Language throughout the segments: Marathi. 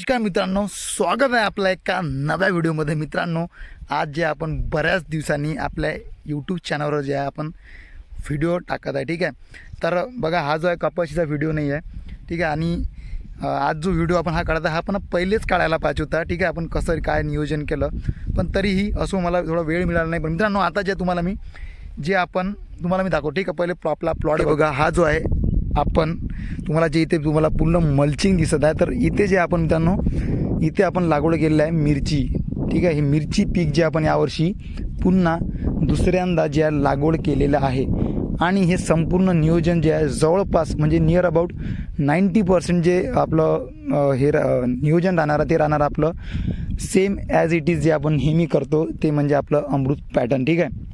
नमस्कार मित्रांनो स्वागत आहे आपल्या एका नव्या व्हिडिओमध्ये. मित्रांनो आज जे आपण बऱ्याच दिवसांनी आपल्या यूट्यूब चॅनलवर जे आहे आपण व्हिडिओ टाकत आहे ठीक आहे? तर बघा हा जो आहे कपाशीचा व्हिडिओ नाही आहे ठीक आहे? आणि आज जो व्हिडिओ आपण हा काढत आहे हा पण पहिलेच काढायला पाहिजे होता ठीक आहे? आपण कसं काय नियोजन केलं? पण तरीही असो मला थोडा वेळ मिळाला नाही. पण मित्रांनो आता जे तुम्हाला मी जे आपण तुम्हाला मी दाखवतो ठीक आहे? पहिले आपला प्लॉट बघा. हा जो आहे आपण तुम्हाला जे इथे तुम्हाला पूर्ण मल्चिंग दिसत आहे तर इथे जे आपण मित्रांनो इथे आपण लागवड केलेलं आहे मिरची. ठीक आहे हे मिरची पीक जे आपण यावर्षी पुन्हा दुसऱ्यांदा जे आहे लागवड केलेलं आहे. आणि हे संपूर्ण नियोजन जे आहे जवळपास म्हणजे नियर अबाउट नाईंटी पर्सेंट जे आपलं हे रा- नियोजन राहणार ते राहणार आपलं सेम ॲज इट इज जे आपण नेहमी करतो ते म्हणजे आपलं अमृत पॅटर्न ठीक आहे?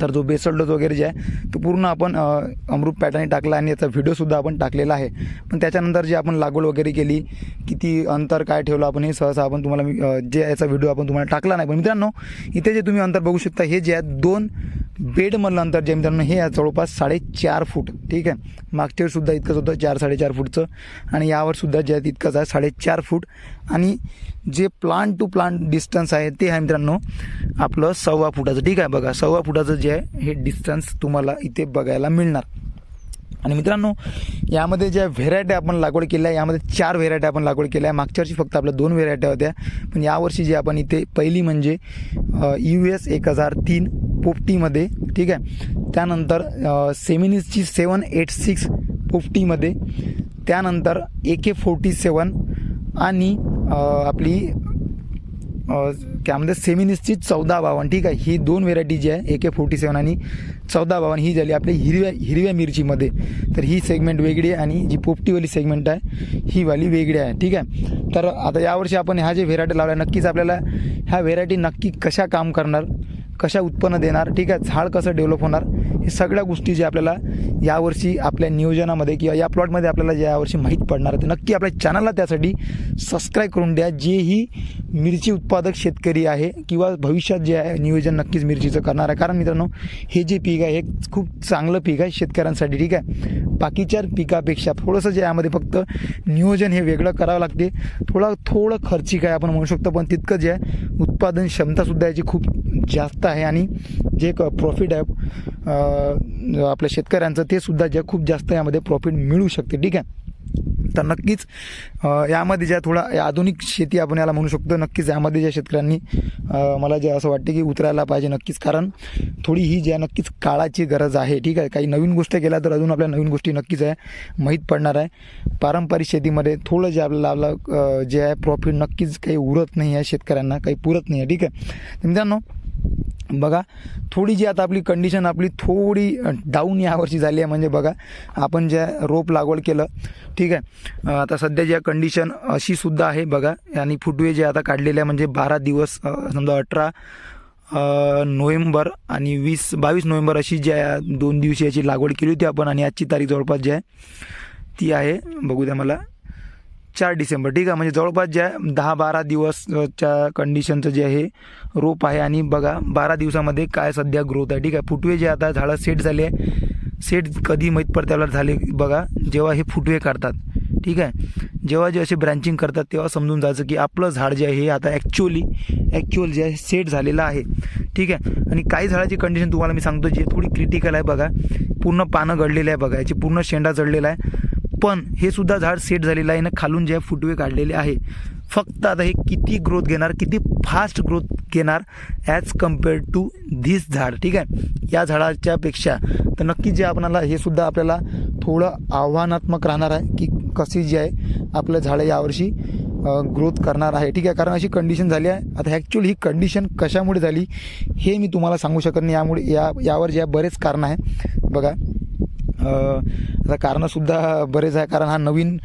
तर जो बेसल डोस वगैरे जे आहे तो पूर्ण आपण अमृत पॅटर्न टाकला आणि याचा व्हिडिओसुद्धा आपण टाकलेला आहे. पण त्याच्यानंतर जे आपण लागवड वगैरे केली किती अंतर काय ठेवलं आपण हे सहसा आपण तुम्हाला मी, जे याचा व्हिडिओ आपण तुम्हाला टाकला नाही. पण मित्रांनो इथे जे तुम्ही अंतर बघू शकता हे जे आहे दोन बेडमधलं अंतर जे मित्रांनो हे जवळपास साडेचार फूट ठीक आहे? मागच्या वेळेसुद्धा इतकंच होतं चार साडेचार फूटचं. आणि यावरसुद्धा जे आहे तितकंच आहे साडेचार फूट. आणि जे प्लांट टू प्लांट डिस्टन्स आहे ते आहे मित्रांनो आपलं सव्वा फुटाचं ठीक आहे? बघा सव्वा फुटाचं जे आहे हे डिस्टन्स तुम्हाला इथे बघायला मिळणार. आणि मित्रांनो यामध्ये ज्या व्हेरायटी आपण लागवड केल्या आहे यामध्ये चार व्हेरायटी आपण लागवड केल्या आहे. मागच्या वर्षी फक्त आपल्या दोन व्हेरायट्या होत्या. पण यावर्षी जे आपण इथे पहिली म्हणजे यू एस एक हजार तीन पोपटीमध्ये ठीक आहे? त्यानंतर सेमिनिसची सेवन एट सिक्स पोपटीमध्ये त्यानंतर ए के फोर्टी सेवन आणि आपली काय म्हणते सेमिनिसची चौदा बावन ठीक आहे? ही दोन व्हेरायटी जी आहे ए के फोर्टी सेवन आणि चौदा बावन ही झाली आपली हिरव्या हिरव्या मिरचीमध्ये. तर ही सेगमेंट वेगळी आहे आणि जी पोपटीवाली सेगमेंट आहे ही वाली वेगळी आहे ठीक आहे? तर आता यावर्षी आपण ह्या जे व्हेरायटी लावल्या नक्कीच आपल्याला ह्या व्हेरायटी नक्की कशा काम करणार कशा उत्पन्न देणार ठीक आहे झाड कसं डेव्हलप होणार हे सगळ्या गोष्टी जे आपल्याला यावर्षी आपल्या नियोजनामध्ये किंवा या प्लॉटमध्ये आपल्याला ज्या यावर्षी माहीत पडणार आहे ते नक्की आपल्या चॅनलला त्यासाठी सबस्क्राईब करून द्या. जेही मिरची उत्पादक शेतकरी आहे किंवा भविष्यात जे आहे नियोजन नक्कीच मिरचीचं करणार आहे. कारण मित्रांनो हे जे पीक आहे हे खूप चांगलं पीक आहे शेतकऱ्यांसाठी ठीक आहे? बाकीच्या पिकापेक्षा थोडंसं जे यामध्ये फक्त नियोजन हे वेगळं करावं लागते. थोडं थोडं खर्चिक आहे आपण म्हणू शकतो पण तितकं जे आहे उत्पादन क्षमतासुद्धा याची खूप जास्त आहे आणि जे प्रॉफिट आहे आपल्या शेतकऱ्यांचं ते सुद्धा ज्या खूप जास्त यामध्ये प्रॉफिट मिळू शकते. ठीक आहे? तर नक्कीच यामध्ये ज्या थोडा या आधुनिक शेती आपण याला म्हणू शकतो नक्कीच यामध्ये ज्या शेतकऱ्यांनी मला जे असं वाटते की उतरायला पाहिजे नक्कीच. कारण थोडी ही ज्या नक्कीच काळाची गरज आहे ठीक आहे? काही नवीन गोष्ट केल्या तर अजून आपल्या नवीन गोष्टी नक्कीच आहे माहीत पडणार आहे. पारंपरिक शेतीमध्ये थोडं जे आपल्याला आपलं जे आहे प्रॉफिट नक्कीच काही उरत नाही आहे शेतकऱ्यांना काही पुरत नाही आहे ठीक आहे? मित्रांनो बघा थोडी जी आता आपली कंडिशन आपली थोडी डाऊन यावर्षी झाली आहे. म्हणजे बघा आपण ज्या रोप लागवड केलं ठीक आहे आता सध्या ज्या कंडिशन अशी सुद्धा आहे बघा आणि फुटवे जे आता काढलेले आहे म्हणजे बारा दिवस समजा अठरा नोव्हेंबर आणि वीस बावीस नोव्हेंबर अशी ज्या दोन दिवशी याची लागवड केली होती आपण आणि आजची तारीख जवळपास जी आहे ती आहे बघू द्या मला चार डिसेंबर ठीक आहे? म्हणजे जवळपास ज्या दहा बारा दिवसच्या कंडिशनचं जे आहे रोप आहे आणि बघा बारा दिवसामध्ये काय सध्या ग्रोथ आहे ठीक आहे? फुटवे जे आता झाडं सेट झाले सेट कधी माहीत पडते झाले बघा जेव्हा हे फुटवे काढतात ठीक आहे? जेव्हा जे असे ब्रँचिंग करतात तेव्हा समजून जायचं की आपलं झाड जे आहे हे आता ॲक्च्युअली ॲक्च्युअल जे आहे सेट झालेलं आहे ठीक आहे? आणि काही झाडाची कंडिशन तुम्हाला मी सांगतो जे थोडी क्रिटिकल आहे बघा पूर्ण पानं गळलेलं आहे बघा याची पूर्ण शेंडा जळलेला आहे. पण हे सुद्धा झाड सेट झालेलं आहे. ना खालून जे फुटवे काढलेले आहे. फक्त आता हे किती ग्रोथ घेणार किती फास्ट ग्रोथ घेणार ॲज कंपेअर टू धिस झाड ठीक आहे? या झाडाच्या पेक्षा तर नक्की जे आपणाला हे सुद्धा आपल्याला थोडं आव्हानात्मक राहणार आहे की कशी जी आहे आपलं झाडं यावर्षी ग्रोथ करणार आहे. ठीक आहे कारण अशी कंडिशन झाली आहे. आता ॲक्च्युअली ही कंडिशन कशामुळे झाली हे मी तुम्हाला सांगू शकत नाही. यामुळे या यावर जे आहे बरेच कारण आहे. बघा आता कारणंसुद्धा बरेच आहे. कारण हा नवीन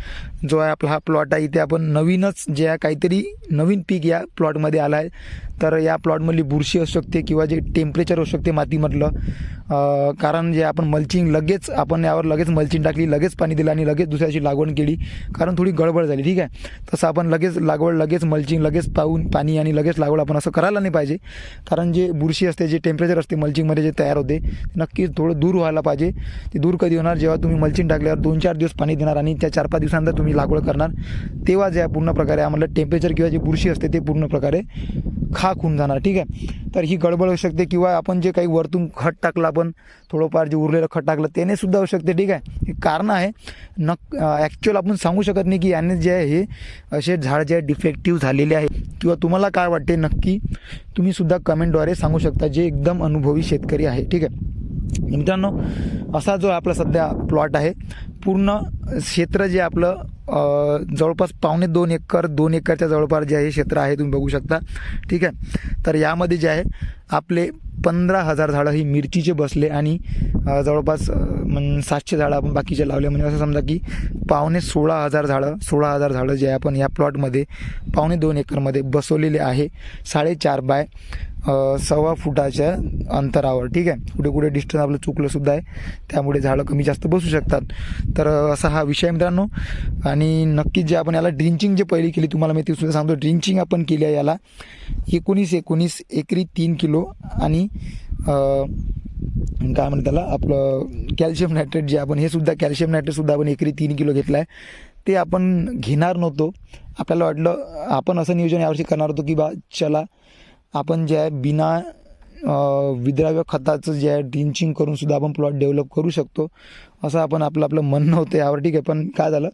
जो आहे आपला हा प्लॉट आहे इथे आपण नवीनच जे आहे काहीतरी नवीन पीक या प्लॉटमध्ये आला आहे तर या प्लॉटमधली बुरशी असू शकते किंवा जे टेम्परेचर असू शकते मातीमधलं कारण जे आपण मल्चिंग लगेच आपण यावर लगेच मल्चिंग टाकली लगेच पाणी दिलं आणि लगेच दुसऱ्याची लागवड केली कारण थोडी गडबड झाली ठीक आहे? तसं आपण लगेच लागवड लगेच मल्चिंग लगेच पाहून पाणी आणि लगेच लागवड आपण असं करायला नाही पाहिजे. कारण जे बुरशी असते जे टेम्परेचर असते मल्चिंगमध्ये जे तयार होते ते नक्कीच थोडं दूर व्हायला पाहिजे. ते दूर कधी होणार? जेव्हा तुम्ही मल्चिंग टाकल्यावर दोन चार दिवस पाणी देणार आणि त्या चार पाच दिवसानंतर तुम्ही लागवड करणार तेव्हा जे आहे पूर्ण प्रकारे आम्हाला टेम्परेचर किंवा जी बुरशी असते ते पूर्ण प्रकारे खा खाक होऊन जाणार ठीक आहे? तर ही गडबड होऊ शकते किंवा आपण जे काही वरतून खत टाकलं आपण थोडंफार जे उरलेलं खत टाकलं त्याने सुद्धा होऊ शकते ठीक आहे? हे कारण आहे नक ॲक्च्युअल आपण सांगू शकत नाही की याने जे आहे हे असे झाड जे आहे डिफेक्टिव्ह झालेले आहे किंवा तुम्हाला काय वाटते नक्की तुम्हीसुद्धा कमेंटद्वारे सांगू शकता जे एकदम अनुभवी शेतकरी आहे ठीक आहे? मित्रांनो असा जो आपला सध्या प्लॉट आहे पूर्ण क्षेत्र जे आपलं जवळपास पावणे दोन एकर दोन एकरच्या जवळपास जे आहे क्षेत्र आहे तुम्ही बघू शकता. ठीक आहे? तर यामध्ये जे आहे आपले पंधरा हजार झाडं ही मिरचीचे बसले आणि जवळपास म्हण सातशे झाडं आपण बाकीचे लावले. म्हणजे असं समजा की पावणे सोळा हजार झाडं सोळा हजार झाडं जे आहे आपण या प्लॉटमध्ये पावणे दोन एकरमध्ये बसवलेले आहे. साडेचार बाय सव्वा फुटाच्या अंतरावर ठीक आहे? कुठे कुठे डिस्टन्स आपलं चुकलं सुद्धा आहे. त्यामुळे झाडं कमी जास्त बसू शकतात. तर असा हा विषय मित्रांनो. आणि नक्कीच जे आपण याला ड्रिंचिंग जे पहिली केली तुम्हाला मी ते सुद्धा सांगतो. ड्रिंचिंग आपण केली आहे याला एकोणीस एकोणीस एकरी तीन किलो आणि काय म्हणतात त्याला आपलं कॅल्शियम नायट्रेट जे आपण हे सुद्धा कॅल्शियम नायट्रेट सुद्धा आपण एकरी तीन किलो घेतलं आहे. ते आपण घेणार नव्हतो. आपल्याला वाटलं आपण असं नियोजन यावर्षी करणार होतो की बा चला आपण जे आहे बिना विद्राव्य खताचं जे आहे ड्रिंचिंग करून सुद्धा आपण प्लॉट डेव्हलप करू शकतो. असं आपण आपलं आपलं म्हणणं होतं यावर ठीक आहे पण काय झालं?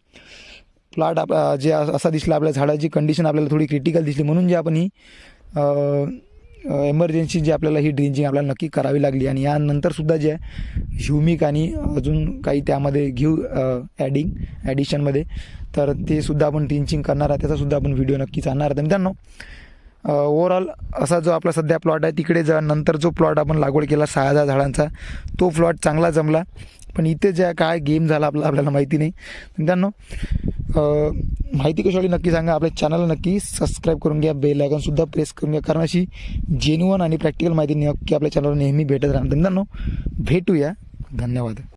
प्लॉट आप जे असा दिसला आपल्या झाडाची कंडिशन आपल्याला थोडी क्रिटिकल दिसली. म्हणून जे आपण ही एमर्जन्सी जी आपल्याला ही ड्रिंचिंग आपल्याला नक्की करावी लागली. आणि यानंतरसुद्धा जे आहे ह्युमिक आणि अजून काही त्यामध्ये घेऊ ॲडिंग ॲडिशनमध्ये तर ते सुद्धा आपण ड्रिंचिंग करणार आहे त्याचासुद्धा आपण व्हिडिओ नक्कीच आणणार आहे मित्रांनो ओव्हरऑल असा जो आपला सध्या प्लॉट आहे तिकडे जा नंतर जो प्लॉट आपण लागवड केला सहा हजार झाडांचा तो प्लॉट चांगला जमला. पण इथे जे काय गेम झाला आपला आपल्याला माहिती नाही. मित्रांनो माहिती कशी नक्की सांगा आपल्या चॅनलला नक्की सबस्क्राईब करून घ्या बेल आयकॉनसुद्धा प्रेस करून घ्या कारण अशी जेन्युअन आणि प्रॅक्टिकल माहिती नक्की आपल्या चॅनलवर नेहमी भेटत राहणार. तर मित्रांनो भेटूया. धन्यवाद.